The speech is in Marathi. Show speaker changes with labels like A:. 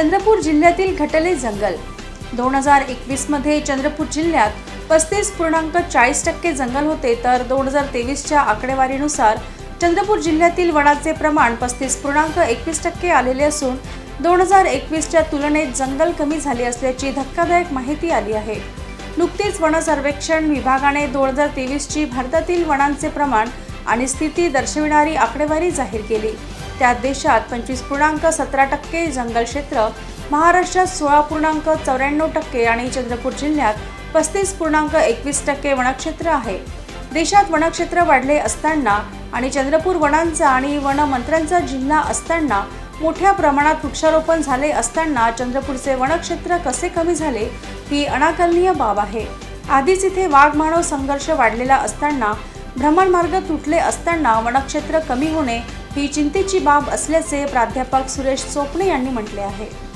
A: चंद्रपूर जिल्ह्यातील घटले जंगल. दोन हजार एकवीसमध्ये चंद्रपूर जिल्ह्यात पस्तीस पूर्णांक चाळीस टक्के जंगल होते तर दोन हजार तेवीसच्या आकडेवारीनुसार चंद्रपूर जिल्ह्यातील वनाचे प्रमाण पस्तीस पूर्णांक एकवीस टक्के आलेले असून दोन हजार एकवीसच्या तुलनेत जंगल कमी झाले असल्याची धक्कादायक माहिती आली आहे. नुकतीच वन सर्वेक्षण विभागाने दोन हजार तेवीसची भारतातील वनांचे प्रमाण आणि स्थिती दर्शविणारी आकडेवारी जाहीर केली. त्यात देशात पंचवीस पूर्णांक सतरा टक्के जंगल क्षेत्र महाराष्ट्रात सोळा पूर्णांक चौऱ्याण्णव टक्के आणि चंद्रपूर जिल्ह्यात पस्तीस पूर्णांक एकवीस टक्के वनक्षेत्र आहे. देशात वनक्षेत्र वाढले असताना आणि चंद्रपूर वनांचा आणि वनमंत्र्यांचा जिल्हा असताना मोठ्या प्रमाणात वृक्षारोपण झाले असताना चंद्रपूरचे वनक्षेत्र कसे कमी झाले ही अनाकलनीय बाब आहे. आधीच इथे वाघ मानव संघर्ष वाढलेला असताना भ्रमणमार्ग तुटले असताना वनक्षेत्र कमी होणे ही चिंतेची बाब असल्याचे प्राध्यापक सुरेश चोपणे यांनी म्हटले आहे.